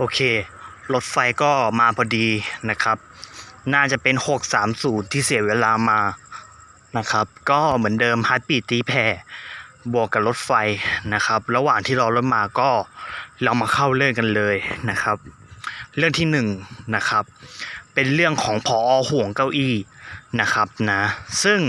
โอเค รถไฟก็มาพอดีนะครับ น่าจะเป็น 630 ที่เสียเวลามานะครับ ก็เหมือนเดิมฮาร์ดปีดตีแผ่บวกกับรถไฟนะครับ ระหว่างที่รอรถมาก็เรามาเข้าเรื่องกันเลยนะครับ เรื่องที่หนึ่งนะครับ เป็นเรื่องของพอห่วงเก้าอี้นะครับนะ ซึ่ง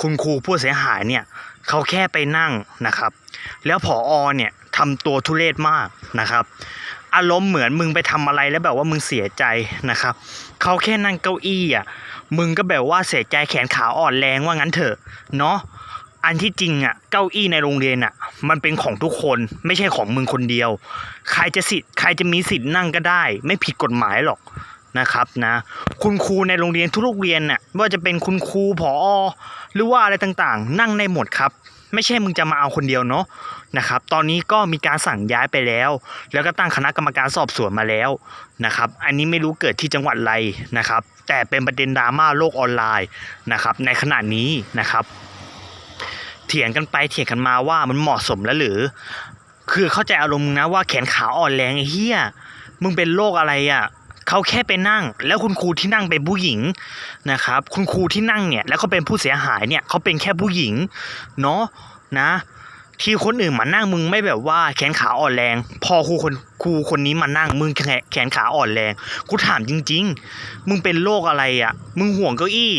คุณครูผู้เสียหายเนี่ยเขาแค่ไปนั่งนะครับ แล้วผอเนี่ย ทำตัวทุเรศมากนะครับ อารมณ์เหมือนมึงไปทำอะไรแล้วแบบว่ามึงเสียใจนะครับเขาแค่นั่งเก้าอี้อะมึงก็แบบว่าเสียใจแขนขาอ่อนแรงว่างั้นเถอะเนาะอันที่จริงอะเก้าอี้ในโรงเรียนอะมันเป็นของทุกคนไม่ใช่ของมึงคนเดียว ใครจะสิทธิ์ใครจะมีสิทธิ์นั่งก็ได้ ไม่ผิดกฎหมายหรอกนะครับนะคุณครูในโรงเรียนทุกโรงเรียนน่ะว่าจะเป็นคุณครูผอ หรือว่าอะไรต่างๆ นั่งในหมดครับ ไม่ใช่มึงจะมาเอาคนเดียวเนาะ นะครับ ตอนนี้ก็มีการสั่งย้ายไปแล้ว แล้วก็ตั้งคณะกรรมการสอบสวนมาแล้วนะครับ อันนี้ไม่รู้เกิดที่จังหวัดอะไรนะครับ แต่เป็นประเด็นดราม่าโลกออนไลน์นะครับ ในขณะนี้นะครับ เถียงกันไปเถียงกันมาว่ามันเหมาะสมแล้วหรือ คือเข้าใจอารมณ์มึงนะว่าแขนขาอ่อนแรงไอ้เหี้ยมึงเป็นโรคอะไรอะเขาแค่ไปนั่ง แล้วคุณครูที่นั่งเป็นผู้หญิงนะครับ คุณครูที่นั่งเนี่ย แล้วเขาเป็นผู้เสียหายเนี่ยเขาเป็นแค่ผู้หญิงเนาะนะ ที่คนอื่นมานั่งมึงไม่แบบว่าแขนขาอ่อนแรง พอครูคนครูคนนี้มานั่งมึงแขนแขนขาอ่อนแรงกูถามจริง ๆ มึงเป็นโรคอะไรอะ มึงห่วงเก้าอี้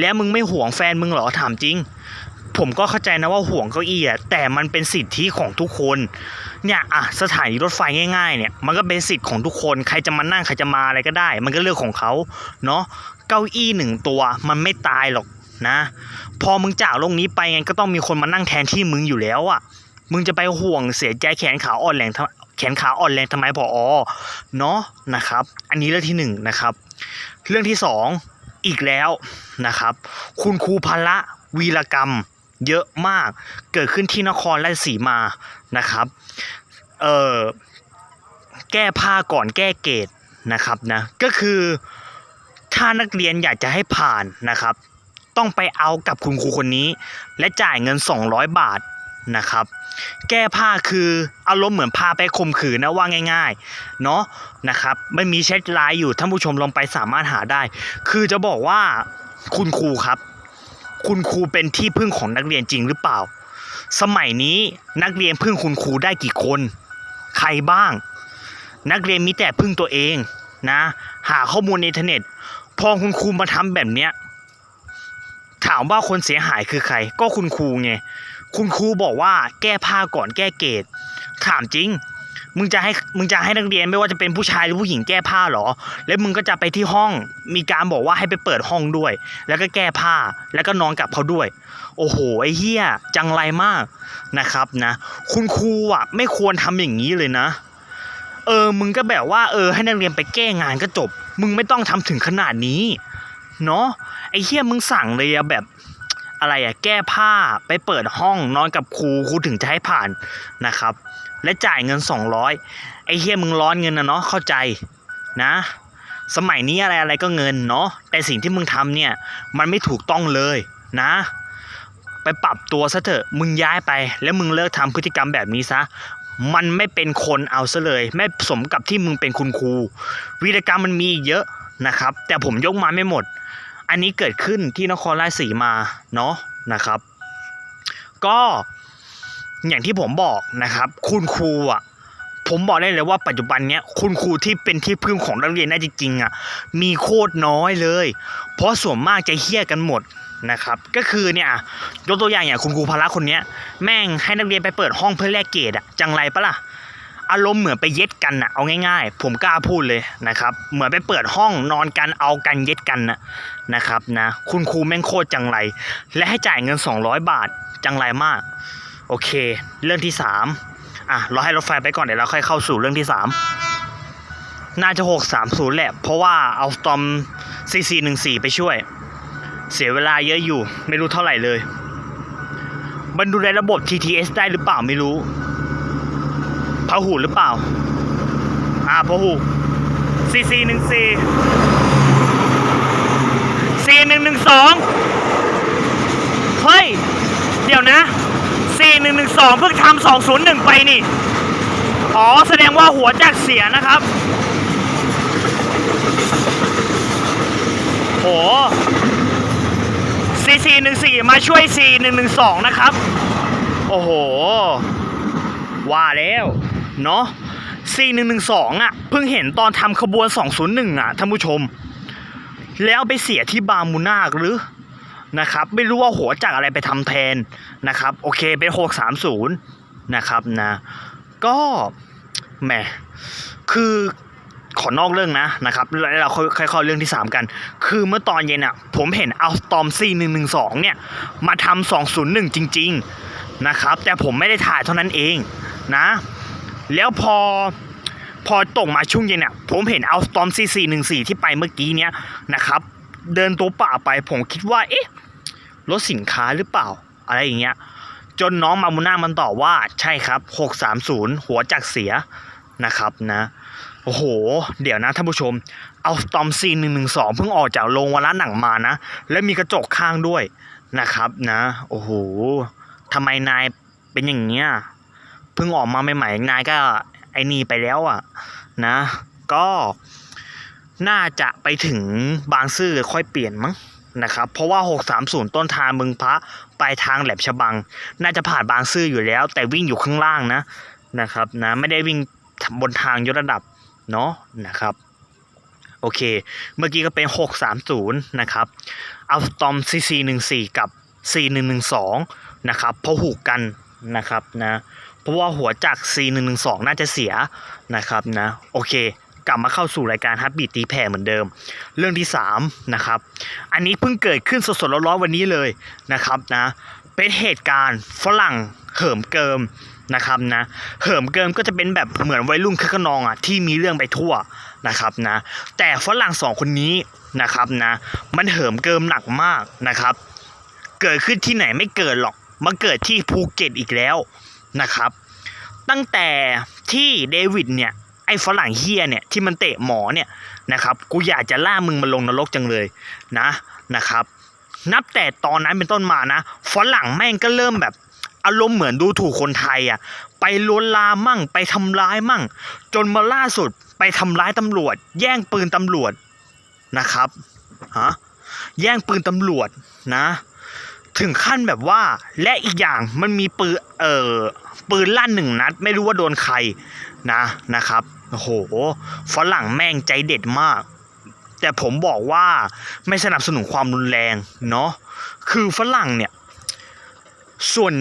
แล้วมึงไม่ห่วงแฟนมึงเหรอถามจริง ผมก็เข้าใจนะว่าห่วงเก้าอี้อะแต่มันเป็นสิทธิของทุกคนเนี่ยอะสถานีรถไฟง่ายๆเนี่ยมันก็เป็นสิทธิ์ของทุกคนใครจะมานั่งใครจะมาอะไรก็ได้ มันก็เรื่องของเขาเนาะเก้าอี้หนึ่งตัวมันไม่ตายหรอกนะ พอมึงจากโลกนี้ไปไงก็ต้องมีคนมานั่งแทนที่มึงอยู่แล้วอะ มึงจะไปห่วงเสียใจแขนขาอ่อนแรงทำแขนขาอ่อนแรงทำไมพออเนาะนะครับ อันนี้เรื่องที่หนึ่งนะครับ เรื่องที่สองอีกแล้วนะครับ คุณครูพละวีรกรรมเยอะมากเกิดขึ้นที่นครราชสีมานะครับเออแก้ผ้าก่อนแก้เกรดนะครับนะก็คือถ้านักเรียนอยากจะให้ผ่านนะครับ ต้องไปเอากับคุณครูคนนี้ และจ่ายเงิน 200 บาทนะครับ แก้ผ้าคืออารมณ์เหมือนพาไปข่มขืนนะว่าง่ายๆเนาะนะครับไม่มีแชทไลน์อยู่ท่านผู้ชมลองไปสามารถหาได้ คือจะบอกว่าคุณครูครับ คุณครูเป็นที่พึ่งของนักเรียนจริงหรือเปล่า สมัยนี้นักเรียนพึ่งคุณครูได้กี่คน ใครบ้าง นักเรียนมีแต่พึ่งตัวเองนะ หาข้อมูลในอินเทอร์เน็ต พอคุณครูมาทำแบบเนี้ย ถามว่าคนเสียหายคือใคร ก็คุณครูไง คุณครูบอกว่าแก้ผ้าก่อนแก้เกรดถามจริง มึงจะให้มึงจะให้นักเรียนไม่ว่าจะเป็นผู้ชายหรือผู้หญิงแก้ผ้าเหรอ แล้วมึงก็จะไปที่ห้อง มีการบอกว่าให้ไปเปิดห้องด้วย แล้วก็แก้ผ้า แล้วก็นอนกับเขาด้วย โอ้โห ไอ้เหี้ย จังไรมากนะครับนะ คุณครูอะ ไม่ควรทำอย่างนี้เลยนะ เออ มึงก็แบบว่า เออ ให้นักเรียนไปแก้งานก็จบ มึงไม่ต้องทำถึงขนาดนี้ เนาะไอ้เหี้ยมึงสั่งเลยอะแบบอะไรอะแก้ผ้าไปเปิดห้องนอนกับครูครูถึงจะให้ผ่านนะครับ และจ่ายเงิน 200 ไอ้เฮียมึงร้อนเงินนะเนาะเข้าใจนะ สมัยนี้อะไรอะไรก็เงินเนาะแต่สิ่งที่มึงทำเนี่ยมันไม่ถูกต้องเลยนะ ไปปรับตัวซะเถอะมึงย้ายไป แล้วมึงเลิกทำพฤติกรรมแบบนี้ซะมันไม่เป็นคนเอาซะเลย ไม่สมกับที่มึงเป็นคุณครูวีรกรรมมันมีเยอะ นะครับ แต่ผมยกมาไม่หมด อันนี้เกิดขึ้นที่นครราชสีมาเนาะนะครับ ก็อย่างที่ผมบอกนะครับ คุณครูอะผมบอกได้เลยว่าปัจจุบันเนี้ยคุณครูที่เป็นที่พึ่งของนักเรียนได้จริงๆอะมีโคตรน้อยเลย เพราะส่วนมากจะเฮี้ยกันหมดนะครับ ก็คือเนี่ยยกตัวอย่างอย่างคุณครูพละคนเนี้ยแม่งให้นักเรียนไปเปิดห้องเพื่อแลกเกรดอะจังไรปะล่ะ อารมณ์เหมือนไปเย็ดกันอะเอาง่ายๆ ผมกล้าพูดเลยนะครับ เหมือนไปเปิดห้องนอนกันเอากันเย็ดกันนะนะครับนะคุณครูแม่งโคตรจังไร และให้จ่ายเงิน 200 บาทจังไรมาก โอเค เรื่องที่สามอะเราให้รถไฟไปก่อนเดี๋ยวเราค่อยเข้าสู่เรื่องที่สามน่าจะหกสามศูนย์แหละ เพราะว่าเอาตอมซีซีหนึ่งสี่ไปช่วย เสียเวลาเยอะอยู่ ไม่รู้เท่าไหร่เลยมันดูในระบบ TTS ได้หรือเปล่าไม่รู้ พาหูหรือเปล่า อ่าพาหูซีซีหนึ่งสี่ซีหนึ่งหนึ่งสองเฮ้ย เดี๋ยวนะ4112เพิ่งทำ201ไปนี่ อ๋อ แสดงว่าหัวจักรเสียนะครับ โห CC 1 4มาช่วย C 1 1 2นะครับ โอ้โห ว่าแล้ว เนาะ C 1 1 2 อะ เพิ่งเห็นตอนทำขบวน 201 อะท่านผู้ชม แล้วไปเสียที่บามูนาหรือนะครับไม่รู้ว่าหัวจักอะไรไปทำแทนนะครับ โอเคเป็น 630 นะครับนะ ก็แหมคือขอนอกเรื่องนะนะครับแล้วเราค่อยๆเรื่องที่ 3 กัน คือเมื่อตอนเย็นอะ ผมเห็นเอาตอมซีหนึ่งหนึ่งสองเนี่ย มาทำสองศูนย์หนึ่งจริง ๆ นะครับ แต่ผมไม่ได้ถ่ายเท่านั้นเองนะ แล้วพอพอตกมาช่วงเย็นอะผมเห็นเอาสตอมซีสี่หนึ่งสี่ที่ไปเมื่อกี้เนี้ยนะครับ เดินตัวเปล่าไปผมคิดว่า เอ๊ะรถสินค้าหรือเปล่า อะไรอย่างเงี้ย จนน้องมามูน่ามันตอบว่าใช่ครับ 630 หัวจักเสียนะครับนะ โอ้โห เดี๋ยวนะท่านผู้ชม เอาสตอมซีหนึ่งหนึ่งสองเพิ่งออกจากโรงวาระหนังมานะ และมีกระจกข้างด้วยนะครับนะ โอ้โหทำไมนายเป็นอย่างเงี้ย เพิ่งออกมาใหม่ๆนายก็ไอ้นี่ไปแล้วอะนะ ก็น่าจะไปถึงบางซื่อค่อยเปลี่ยนมั้งนะครับ เพราะว่า 630 ต้นทางมึงพระปลายทางแหลมฉบัง น่าจะผ่านบางซื่ออยู่แล้ว แต่วิ่งอยู่ข้างล่างนะนะครับนะไม่ได้วิ่งบนทางยกระดับเนาะนะครับโอเค เมื่อกี้ก็เป็น 630 นะครับเอาตอม CC 14 กับ C 112 นะครับพราะหูกกันนะครับนะ เพราะว่าหัวจาก C 112 น่าจะเสียนะครับนะโอเค กลับมาเข้าสู่รายการฮับบีตีแผ่เหมือนเดิม เรื่องที่3นะครับอันนี้เพิ่งเกิดขึ้นสดๆร้อนๆวันนี้เลยนะครับนะเป็นเหตุการณ์ฝรั่งเหิมเกิมนะครับนะเหิมเกิมก็จะเป็นแบบเหมือนวัยรุ่นคึกขนองอะที่มีเรื่องไปทั่วนะครับนะแต่ฝรั่งสองคนนี้นะครับนะมันเหิมเกิมหนักมากนะครับ เกิดขึ้นที่ไหนไม่เกิดหรอกมาเกิดที่ภูเก็ตอีกแล้ว นะครับ ตั้งแต่ที่เดวิดเนี่ยไอ้ฝรั่งเฮียเนี่ยที่มันเตะหมอเนี่ยนะครับกูอยากจะล่ามึงมาลงนรกจังเลยนะนะครับ นับแต่ตอนนั้นเป็นต้นมานะฝรั่งแม่งก็เริ่มแบบอารมณ์เหมือนดูถูกคนไทยอะไปลวนลามมั่ง ไปทำร้ายมั่ง จนมาล่าสุดไปทำร้ายตำรวจ แย่งปืนตำรวจนะครับฮะแย่งปืนตำรวจนะ ถึงขั้นแบบว่าและอีกอย่างมันมีปืนเอ่อปืนลั่นหนึ่งนัด ไม่รู้ว่าโดนใครนะนะครับโอ้โหฝรั่งแม่งใจเด็ดมาก แต่ผมบอกว่าไม่สนับสนุนความรุนแรงเนาะคือฝรั่งเนี่ย ส่วน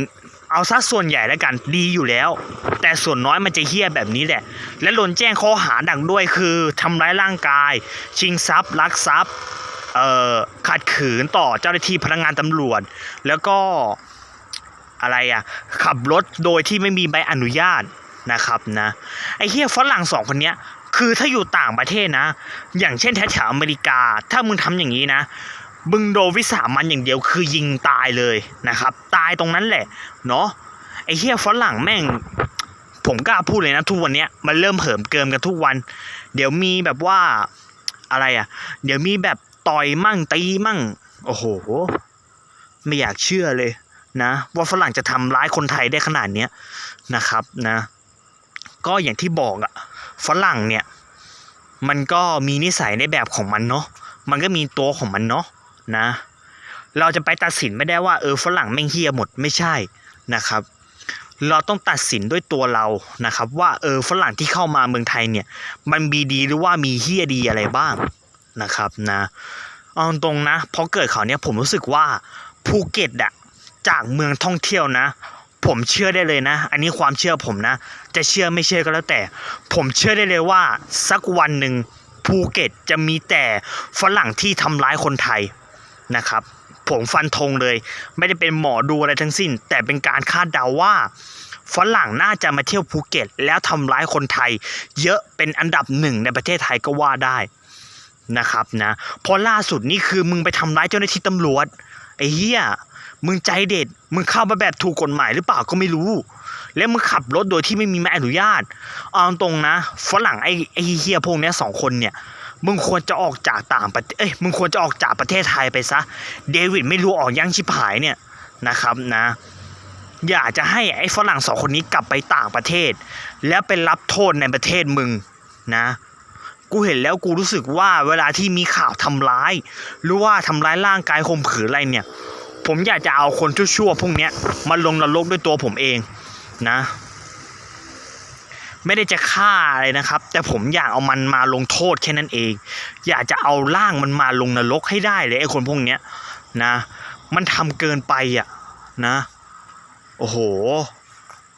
เอาซะส่วนใหญ่แล้วกันดีอยู่แล้ว แต่ส่วนน้อยมันจะเฮี้ยแบบนี้แหละ และโดนแจ้งข้อหาดักด้วยคือทำร้ายร่างกาย ชิงทรัพย์ลักทรัพย์ ขัดขืนต่อเจ้าหน้าที่พนักงานตำรวจ แล้วก็อะไรอะ ขับรถโดยที่ไม่มีใบอนุญาตนะครับนะไอ้เฮียฝรั่งสองคนเนี้ยคือถ้าอยู่ต่างประเทศนะ อย่างเช่นแถวอเมริกา ถ้ามึงทำอย่างนี้นะมึงโดนวิสามันอย่างเดียวคือยิงตายเลยนะครับ ตายตรงนั้นแหละเนาะไอ้เฮียฝรั่งแม่ง ผมกล้าพูดเลยนะทุกวันเนี้ยมันเริ่มเหิมเกิมกันทุกวัน เดี๋ยวมีแบบว่าอะไรอะ เดี๋ยวมีแบบ ต่อยมั่งตีมั่ง โอ้โห ไม่อยากเชื่อเลยนะ ว่าฝรั่งจะทำร้ายคนไทยได้ขนาดนี้นะครับนะ ก็อย่างที่บอกอะฝรั่งเนี่ยมันก็มีนิสัยในแบบของมันเนาะ มันก็มีตัวของมันเนาะนะ เราจะไปตัดสินไม่ได้ว่าเออฝรั่งแม่งเฮียหมดไม่ใช่นะครับ เราต้องตัดสินด้วยตัวเรานะครับ ว่าเออฝรั่งที่เข้ามาเมืองไทยเนี่ย มันมีดีหรือว่ามีเฮียดีอะไรบ้าง นะครับนะเอาตรงนะพอเกิดข่าวเนี้ยผมรู้สึกว่าภูเก็ตอะจากเมืองท่องเที่ยวนะ ผมเชื่อได้เลยนะ อันนี้ความเชื่อผมนะ จะเชื่อไม่เชื่อก็แล้วแต่ ผมเชื่อได้เลยว่าสักวันหนึ่งภูเก็ตจะมีแต่ฝรั่งที่ทำร้ายคนไทยนะครับ ผมฟันธงเลย ไม่ได้เป็นหมอดูอะไรทั้งสิ้น แต่เป็นการคาดเดาว่าฝรั่งน่าจะมาเที่ยวภูเก็ต แล้วทำร้ายคนไทย เยอะเป็นอันดับหนึ่งในประเทศไทยก็ว่าได้ นะครับนะเพราะล่าสุดนี่คือมึงไปทำร้ายเจ้าหน้าที่ตำรวจไอ้เหี้ยมึงใจเด็ด มึงเข้ามาแบบถูกกฎหมายหรือเปล่าก็ไม่รู้ แล้วมึงขับรถโดยที่ไม่มีใบอนุญาตเอาตรงนะฝรั่งไอ้ไอ้เหี้ยพวกเนี้ยสองคนเนี่ยมึงควรจะออกจากต่างประเทศเอ้ยมึงควรจะออกจากประเทศไทยไปซะ เดวิดไม่รู้ออกยังชิบหายเนี่ยนะครับนะ อยากจะให้ไอ้ฝรั่งสองคนนี้กลับไปต่างประเทศ แล้วเป็นรับโทษในประเทศมึงนะ กูเห็นแล้วกูรู้สึกว่าเวลาที่มีข่าวทำร้าย หรือว่าทำร้ายร่างกายข่มขืนอะไรเนี่ย ผมอยากจะเอาคนชั่วๆพวกเนี้ยมาลงนรกด้วยตัวผมเองนะ ไม่ได้จะฆ่าอะไรนะครับ แต่ผมอยากเอามันมาลงโทษแค่นั้นเอง อยากจะเอาร่างมันมาลงนรกให้ได้เลยไอ้คนพวกเนี้ยนะ มันทำเกินไปอะนะ โอ้โห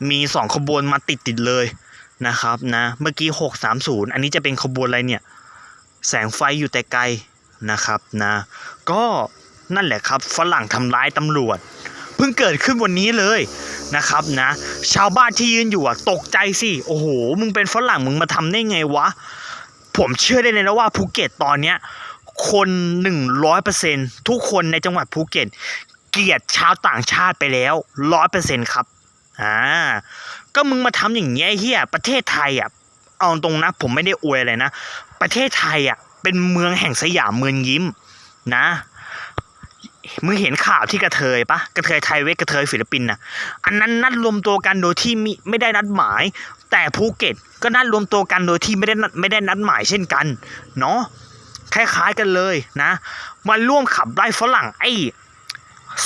มีสองขบวนมาติดติดๆเลย นะครับนะเมื่อกี้หกสามศูนย์อันนี้จะเป็นขบวนอะไรเนี่ย แสงไฟอยู่แต่ไกลนะครับนะก็นั่นแหละครับฝรั่งทำร้ายตำรวจเพิ่งเกิดขึ้นวันนี้เลยนะครับนะ ชาวบ้านที่ยืนอยู่อะตกใจสิโอ้โหมึงเป็นฝรั่งมึงมาทำได้ไงวะ ผมเชื่อได้เลยนะว่าภูเก็ตตอนเนี้ยคนหนึ่งร้อยเปอร์เซ็นทุกคนในจังหวัดภูเก็ตเกลียดชาวต่างชาติไปแล้วร้อยเปอร์เซ็นครับอ่า ก็มึงมาทำอย่างเงี้ยเฮียประเทศไทยอะเอาตรงนะ ผมไม่ได้อวยอะไรนะ ประเทศไทยอะ เป็นเมืองแห่งสยามเมืองยิ้มนะมึงเห็นข่าวที่กระเทยปะกระเทยไทยเวกกระเทยศิลิปปินส์น่ะอันนั้นนัดรวมตัวกันโดยที่มิไม่ได้นัดหมาย แต่ภูเก็ตก็นัดรวมตัวกันโดยที่ไม่ได้นัดไม่ได้นัดหมายเช่นกันเนาะคล้ายๆกันเลยนะมาร่วมขับไล่ฝรั่งไอ้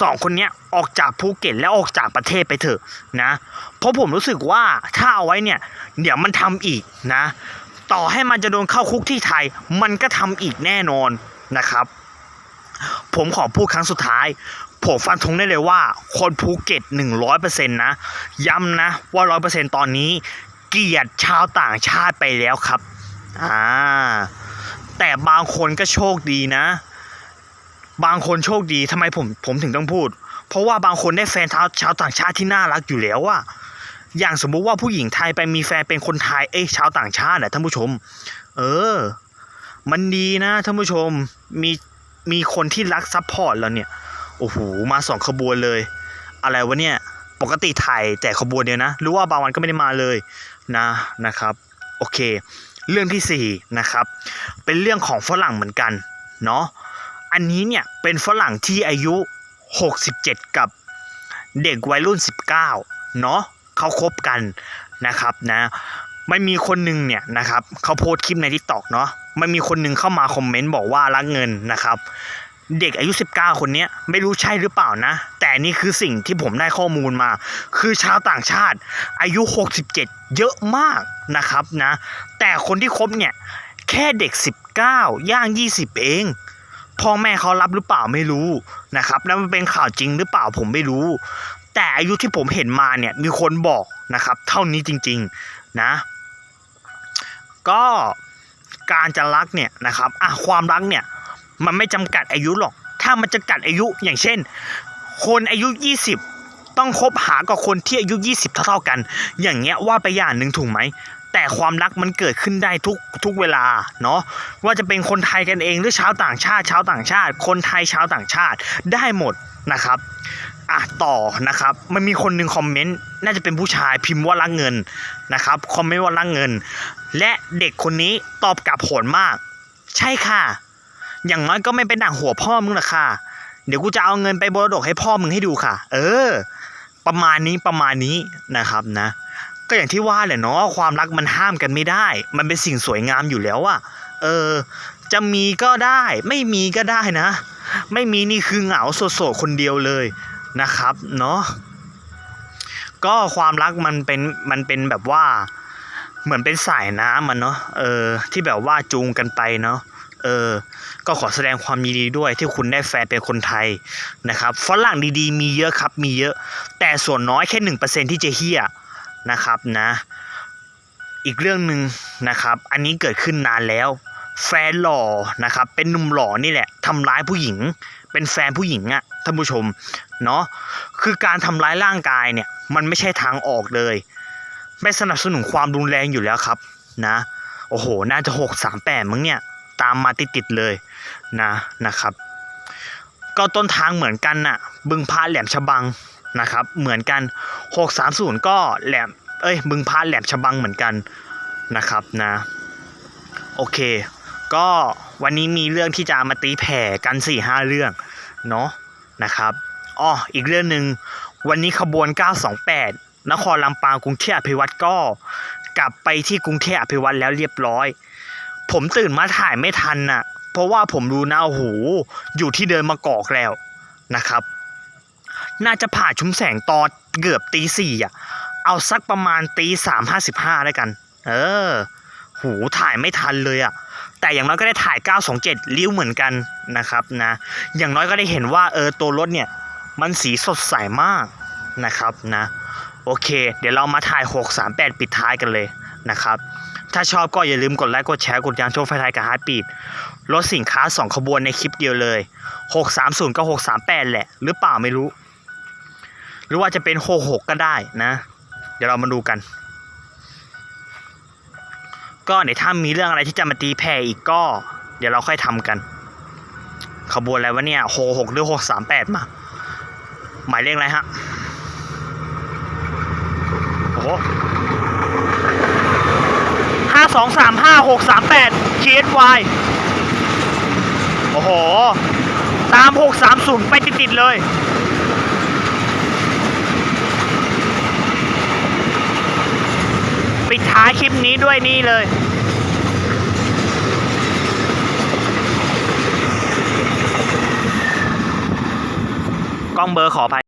สองคนเนี้ยออกจากภูเก็ตแล้วออกจากประเทศไปเถอะนะ เพราะผมรู้สึกว่าถ้าเอาไว้เนี่ย เดี๋ยวมันทำอีกนะ ต่อให้มันจะโดนเข้าคุกที่ไทย มันก็ทำอีกแน่นอนนะครับ ผมขอพูดครั้งสุดท้าย ผมฟันธงได้เลยว่า คนภูเก็ตหนึ่งร้อยเปอร์เซ็นต์นะ ย้ำนะว่าร้อยเปอร์เซ็นต์ตอนนี้ เกลียดชาวต่างชาติไปแล้วครับอ่าแต่บางคนก็โชคดีนะ บางคนโชคดีทำไมผมผมถึงต้องพูด เพราะว่าบางคนได้แฟนชาวชาวต่างชาติที่น่ารักอยู่แล้วอะอย่างสมมุติว่าผู้หญิงไทยไปมีแฟนเป็นคนไทยเอ้ยชาวต่างชาติอะท่านผู้ชม เออ มันดีนะท่านผู้ชมมีมีคนที่รักซัพพอร์ตเราเนี่ยโอ้โหมาสองขบวนเลย อะไรวะเนี่ยปกติถ่ายแต่ขบวนเดียวนะหรือว่าบางวันก็ไม่ได้มาเลยนะนะครับ โอเค เรื่องที่สี่นะครับเป็นเรื่องของฝรั่งเหมือนกันเนาะ อันนี้เนี่ยเป็นฝรั่งที่อายุ 67 กับเด็กวัยรุ่น 19 เนาะเขาคบกันนะครับนะมันมีคนหนึ่งเนี่ยนะครับเขาโพสต์คลิปในทิกตอกเนาะมันมีคนหนึ่งเข้ามาคอมเมนต์บอกว่ารักเงินนะครับ เด็กอายุ 19 คนนี้ไม่รู้ใช่หรือเปล่านะ แต่นี่คือสิ่งที่ผมได้ข้อมูลมา คือชาวต่างชาติ อายุ 67 เยอะมากนะครับนะ แต่คนที่คบเนี่ย แค่เด็ก 19 ย่าง 20 เอง พ่อแม่เขารับหรือเปล่าไม่รู้นะครับแล้วมันเป็นข่าวจริงหรือเปล่าผมไม่รู้ แต่อายุที่ผมเห็นมาเนี่ยมีคนบอกนะครับ เท่านี้จริง ๆนะ ก็การจะรักเนี่ยนะครับอะความรักเนี่ยมันไม่จำกัดอายุหรอก ถ้ามันจำกัดอายุอย่างเช่น คนอายุ 20 ต้องคบหากับคนที่อายุ 20 เท่าๆกัน อย่างเงี้ยว่าไปอย่างหนึ่งถูกไหม แต่ความรักมันเกิดขึ้นได้ทุกทุกเวลาเนาะว่าจะเป็นคนไทยกันเองหรือชาวต่างชาติ ชาวต่างชาติ คนไทยชาวต่างชาติได้หมดนะครับอะต่อนะครับมันมีคนหนึ่งคอมเมนต์น่าจะเป็นผู้ชายพิมพ์ว่ารักเงินนะครับคอมเมนต์ว่ารักเงิน และเด็กคนนี้ตอบกลับโหดมาก ใช่ค่ะ อย่างน้อยก็ไม่เป็นหนังหัวพ่อมึงหรอกค่ะ เดี๋ยวกูจะเอาเงินไปบรดกให้พ่อมึงให้ดูค่ะ เออ ประมาณนี้ประมาณนี้นะครับนะ ก็อย่างที่ว่าแหละเนาะความรักมันห้ามกันไม่ได้ มันเป็นสิ่งสวยงามอยู่แล้วอะเออ จะมีก็ได้ ไม่มีก็ได้นะ ไม่มีนี่คือเหงาโสดๆคนเดียวเลยนะครับ เนาะก็ความรักมันเป็นมันเป็นแบบว่า เหมือนเป็นสายน้ำมันเนาะเออ ที่แบบว่าจูงกันไปเนาะเออ ก็ขอแสดงความยินดีด้วยที่คุณได้แฟนเป็นคนไทยนะครับฝรั่งดีๆ มีเยอะครับมีเยอะ แต่ส่วนน้อยแค่หนึ่งเปอร์เซ็นที่จะเฮี้ย นะครับนะอีกเรื่องหนึ่งนะครับ อันนี้เกิดขึ้นนานแล้ว แฟนหล่อนะครับ เป็นหนุ่มหล่อนี่แหละทำร้ายผู้หญิง เป็นแฟนผู้หญิงอะท่านผู้ชมเนาะคือการทำร้ายร่างกายเนี่ยมันไม่ใช่ทางออกเลยไม่สนับสนุนความรุนแรงอยู่แล้วครับนะโอ้โห น่าจะหกสามแปดมั้งเนี่ยตามมาติดๆเลยนะนะครับ ก็ต้นทางเหมือนกันน่ะบึงพระแหลมฉบัง นะครับ เหมือนกันหกสามศูนย์ก็แหลม เอ้ยบึงพระแหลมฉบังเหมือนกันนะครับนะ โอเค ก็วันนี้มีเรื่องที่จะมาตีแผ่กันสี่ห้าเรื่องเนาะนะครับอ้ออีกเรื่องหนึ่งวันนี้ขบวน 928 นครลำปางกรุงเทพอภิวัตรก็กลับไปที่กรุงเทพอภิวัตแล้วเรียบร้อย ผมตื่นมาถ่ายไม่ทันน่ะ เพราะว่าผมดูนะโอ้โหอยู่ที่เดินมากอกแล้วนะครับ น่าจะผ่าชุมแสงตอนเกือบตีสี่อะ เอาสักประมาณตีสามห้าสิบห้าแล้วกัน เออ หูถ่ายไม่ทันเลยอะ แต่อย่างน้อยก็ได้ถ่าย 927 ริ้วเหมือนกันนะครับนะ อย่างน้อยก็ได้เห็นว่าเออตัวรถเนี่ย มันสีสดใสมากนะครับนะ โอเค เดี๋ยวเรามาถ่าย 638 ปิดท้ายกันเลยนะครับ ถ้าชอบก็อย่าลืมกดไลค์ กดแชร์ กดยางโชว์ไฟไทยกับฮาร์ดปีดรถสินค้า 2 ขบวนในคลิปเดียวเลย 630กับ638 แหละ หรือเปล่าไม่รู้ หรือว่าจะเป็น66ก็ได้นะ เดี๋ยวเรามาดูกัน ก็เดี๋ยวถ้ามีเรื่องอะไรที่จะมาตีแผ่อีกก็ เดี๋ยวเราค่อยทำกัน ขบวนอะไรวะเนี่ย66หรือ638มา หมายเลขอะไรฮะโอ้โหห้าสองสามห้าหกสามแปด KSY โอ้โห ตามหกสามศูนย์ไปติด ๆ เลย ดท้ายคลิปนี้ด้วยนี่เลย กล้องเบอร์ขออภัย